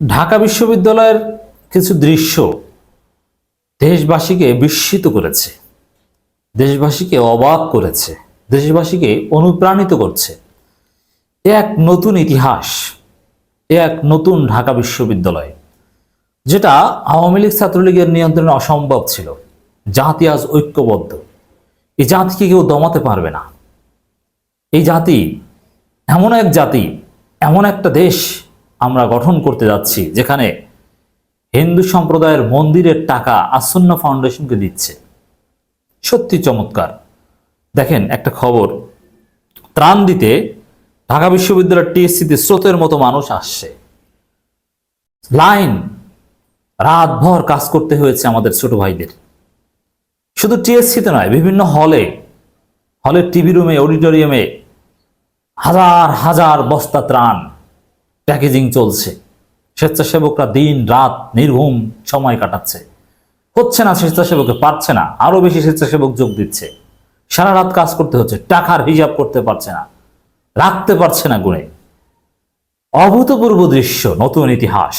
ঢাকা বিশ্ববিদ্যালয়ের কিছু দৃশ্য দেশবাসীকে বিস্মিত করেছে, দেশবাসীকে অবাক করেছে, দেশবাসীকে অনুপ্রাণিত করছে। এক নতুন ইতিহাস এক নতুন ঢাকা বিশ্ববিদ্যালয়, যেটা আওয়ামী লীগ ছাত্রলীগের নিয়ন্ত্রণে অসম্ভব ছিল। জাতি আজ ঐক্যবদ্ধ। এই জাতিকে কেউ দমাতে পারবে না। এই জাতি এমন এক জাতি, এমন একটা দেশ আমরা গঠন করতে যাচ্ছি, যেখানে হিন্দু সম্প্রদায়ের মন্দিরের টাকা আসন্ন ফাউন্ডেশনকে দিচ্ছে। সত্যি চমৎকার। দেখেন একটা খবর, ত্রাণ দিতে ঢাকা বিশ্ববিদ্যালয়ের টিএসসিতে স্রোতের মতো মানুষ আসছে। লাইন, রাতভর কাজ করতে হয়েছে আমাদের ছোট ভাইদের। শুধু টিএসসিতে নয়, বিভিন্ন হলে, হলের টিভি রুমে, অডিটোরিয়ামে হাজার হাজার বস্তা ত্রাণ। প্যাকেজিং চলছে। স্বেচ্ছাসেবকরা দিন, রাত, নির্ঘুম সময় কাটাচ্ছে। হচ্ছে না স্বেচ্ছাসেবকে পারছে না, আরও বেশি স্বেচ্ছাসেবক যোগ দিচ্ছে। সারা রাত কাজ করতে হচ্ছে, টাকার হিসাব করতে পারছে না, রাখতে পারছে না গুণে। অভূতপূর্ব দৃশ্য, নতুন ইতিহাস।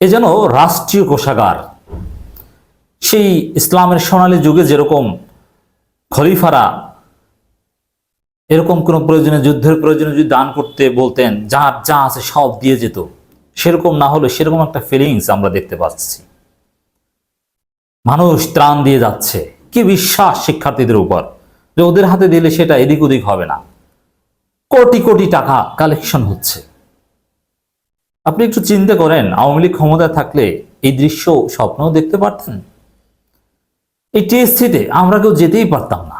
এ যেন রাষ্ট্রীয় কোষাগার। সেই ইসলামের সোনালী যুগে যেরকম খলিফারা এরকম কোনো প্রয়োজনে, যুদ্ধের প্রয়োজনে যদি দান করতে বলতেন, যার যা আছে সব দিয়ে যেত, সেরকম না হলে সেরকম একটা ফিলিংস আমরা দেখতে পাচ্ছি। মানুষ ত্রাণ দিয়ে যাচ্ছে। কি বিশ্বাস শিক্ষার্থীদের উপর? যে ওদের হাতে দিলে সেটা এদিক ওদিক হবে না। কোটি কোটি টাকা কালেকশন হচ্ছে। আপনি একটু চিন্তা করেন, আওয়ামী লীগ ক্ষমতায় থাকলে এই দৃশ্য স্বপ্নও দেখতে পারতেন? এই টিএসসিতে আমরা কেউ যেতেই পারতাম না।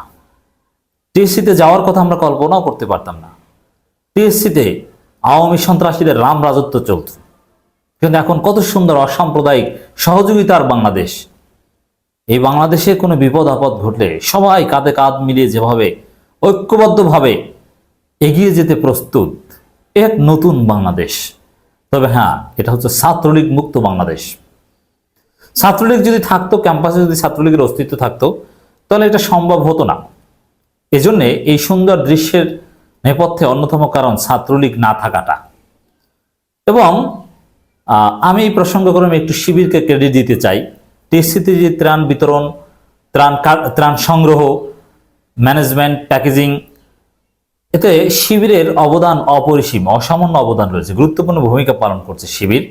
টিএসসিতে যাওয়ার কথা আমরা কল্পনাও করতে পারতাম না। টিএসসিতে আওয়ামী সন্ত্রাসীদের রাম রাজত্ব চলত। কিন্তু এখন কত সুন্দর অসাম্প্রদায়িক সহযোগিতার বাংলাদেশ। এই বাংলাদেশে কোনো বিপদ আপদ ঘটলে সবাই কাঁধে কাঁধ মিলিয়ে যেভাবে ঐক্যবদ্ধভাবে এগিয়ে যেতে প্রস্তুত, এক নতুন বাংলাদেশ। তবে হ্যাঁ এটা হচ্ছে ছাত্রলীগ মুক্ত বাংলাদেশ। ছাত্রলীগ যদি থাকতো, ক্যাম্পাসে যদি ছাত্রলীগের অস্তিত্ব থাকতো, তাহলে এটা সম্ভব হতো না। এজন্যে এই সুন্দর দৃশ্যের নেপথ্যে অন্যতম কারণ ছাত্রলীগ না থাকাটা। এবং আমি এই প্রসঙ্গক্রমে একটু শিবিরকে ক্রেডিট দিতে চাই। টিএসসিতে যে ত্রাণ বিতরণ, ত্রাণ ত্রাণ সংগ্রহ ম্যানেজমেন্ট প্যাকেজিং এতে শিবিরের অবদান অপরিসীম, অসামান্য অবদান রয়েছে। গুরুত্বপূর্ণ ভূমিকা পালন করছে শিবির।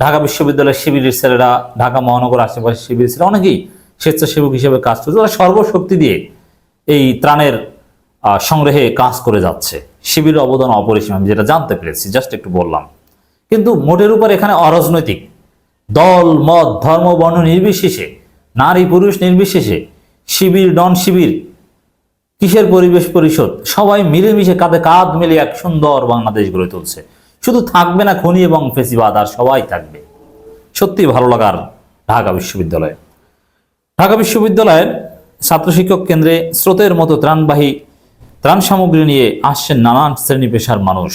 ঢাকা বিশ্ববিদ্যালয়ের শিবিরের ছেলেরা, ঢাকা মহানগর আশেপাশে শিবির ছেলেরা অনেকেই স্বেচ্ছাসেবক হিসেবে কাজ করছে। তারা সর্বশক্তি দিয়ে এই ত্রাণের সংগ্রহে কাজ করে যাচ্ছে। শিবিরের অবদান অপরিসীম, আমি যেটা জানতে পেরেছি জাস্ট একটু বললাম। কিন্তু মোটের উপর এখানে অরাজনৈতিক দল, মত, ধর্ম, বর্ণ নির্বিশেষে, নারী, পুরুষ নির্বিশেষে, শিবির ডন শিবির, কিসের পরিবেশ পরিষদ, সবাই মিলেমিশে কাঁধে কাঁধ মিলে এক সুন্দর বাংলাদেশ গড়ে তুলছে। শুধু থাকবে না খনি এবং ফেসিবাদ, আর সবাই থাকবে। সত্যি ভালো লাগার ঢাকা বিশ্ববিদ্যালয়ে। ঢাকা বিশ্ববিদ্যালয়ের ছাত্র শিক্ষক কেন্দ্রে স্রোতের মতো ত্রাণবাহী ত্রাণ সামগ্রী নিয়ে আসছেন নানান শ্রেণি পেশার মানুষ।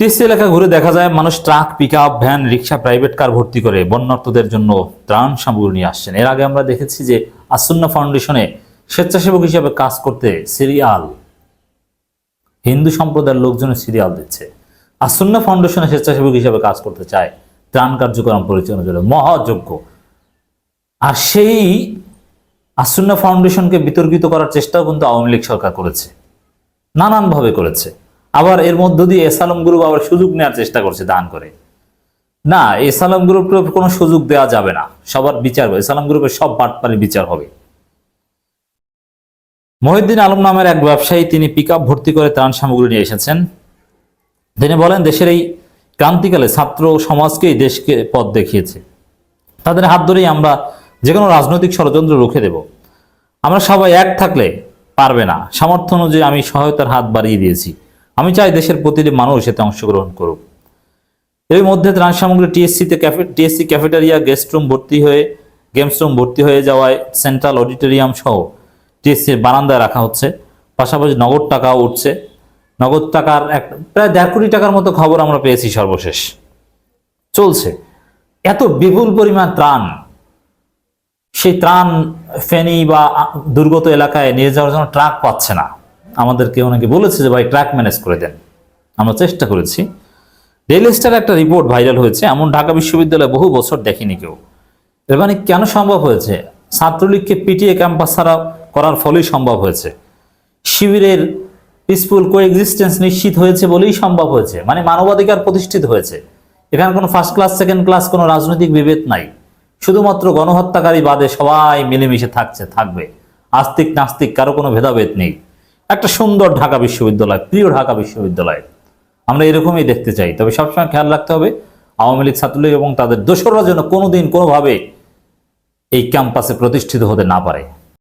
টিসি এলাকা ঘুরে দেখা যায়, মানুষ ট্রাক পিক ভ্যান, রিক্সা, প্রাইভেট কার ভর্তি করে বন্যার্থদের জন্য ত্রাণ সামগ্রী নিয়ে আসছেন। এর আগে আমরা দেখেছি যে আসন্ন ফাউন্ডেশনে স্বেচ্ছাসেবক হিসেবে কাজ করতে সিরিয়াল, হিন্দু সম্প্রদায়ের লোকজনের সিরিয়াল দিচ্ছে। আসন্না ফাউন্ডেশনে স্বেচ্ছাসেবক হিসেবে কাজ করতে চায় ত্রাণ কার্যক্রম পরিচালনার জন্য মহাযোগ্য আর সেই আসন্না ফাউন্ডেশনকে বিতর্কিত করার চেষ্টাও কিন্তু আওয়ামী লীগ সরকার করেছে। নানানভাবে করেছে। আবার এর মধ্য দিয়ে এসালম গ্রুপ আবার সুযোগ নেওয়ার চেষ্টা করছে দান করে। না, এসালাম গ্রুপের কোনো সুযোগ দেওয়া যাবে না। সবার বিচার হবে। এসালাম গ্রুপের সব বাটপারের বিচার হবে। মহিউদ্দিন আলম নামের এক ব্যবসায়ী, তিনি পিক ভর্তি করে ত্রাণ সামগ্রী নিয়ে এসেছেন। তিনি বলেন, দেশের এই ক্রান্তিকালে ছাত্র সমাজকেই দেশকে পথ দেখিয়েছে। তাদের হাত ধরেই আমরা যে কোনো রাজনৈতিক ষড়যন্ত্র রুখে দেব। আমরা সবাই এক থাকলে পারবে না। সামর্থ্য অনুযায়ী আমি সহায়তার হাত বাড়িয়ে দিয়েছি। আমি চাই দেশের প্রতিটি মানুষ এতে অংশগ্রহণ করুক। এর মধ্যে ত্রাণ সামগ্রী টিএসসিতে cafe TSC cafeteria, guest room ভর্তি হয়ে গেমস রুম ভর্তি হয়ে যাওয়ায় সেন্ট্রাল অডিটোরিয়াম সহ টিএসসির বারান্দায় রাখা হচ্ছে। পাশাপাশি নগদ টাকাও উঠছে। নগদ টাকার এক প্রায় দেড় কোটি টাকার মতো খবর আমরা পেয়েছি সর্বশেষ। চলছে। এত বিপুল পরিমাণ ত্রাণ সেই ত্রাণ, ফেনী বা দুর্গত এলাকায় নিয়ে যাওয়ার জন্য ট্রাক পাচ্ছে না। আমাদেরকে অনেকে বলেছে যে, ভাই, ট্রাক ম্যানেজ করে দেন। আমরা চেষ্টা করেছি। ডেইলি স্টার একটা রিপোর্ট ভাইরাল হয়েছে, এমন ঢাকা বিশ্ববিদ্যালয়ে বহু বছর দেখেনি কেউ। এর মানে কেন সম্ভব হয়েছে? ছাত্রলীগকে পিটিএ ক্যাম্পাস ছাড়া করার ফলেই সম্ভব হয়েছে। শিবিরের পিসফুল কোএক্সিস্টেন্স নিশ্চিত হয়েছে বলেই সম্ভব হয়েছে। মানে মানবাধিকার প্রতিষ্ঠিত হয়েছে। এখানে কোনো ফার্স্ট ক্লাস, সেকেন্ড ক্লাস কোনো রাজনৈতিক বিভেদ নাই। শুধুমাত্র গণহত্যাকারী বাদে সবাই মিলেমিশে থাকছে, থাকবে। আস্তিক, নাস্তিক, কারও কোনো ভেদাভেদ নেই। একটা সুন্দর ঢাকা বিশ্ববিদ্যালয়, প্রিয় ঢাকা বিশ্ববিদ্যালয়। আমরা এরকমই দেখতে চাই। তবে সবসময় খেয়াল রাখতে হবে, আওয়ামী লীগ, ছাত্রলীগ এবং তাদের দোসররা যেন কোনোদিন কোনোভাবে এই ক্যাম্পাসে প্রতিষ্ঠিত হতে না পারে।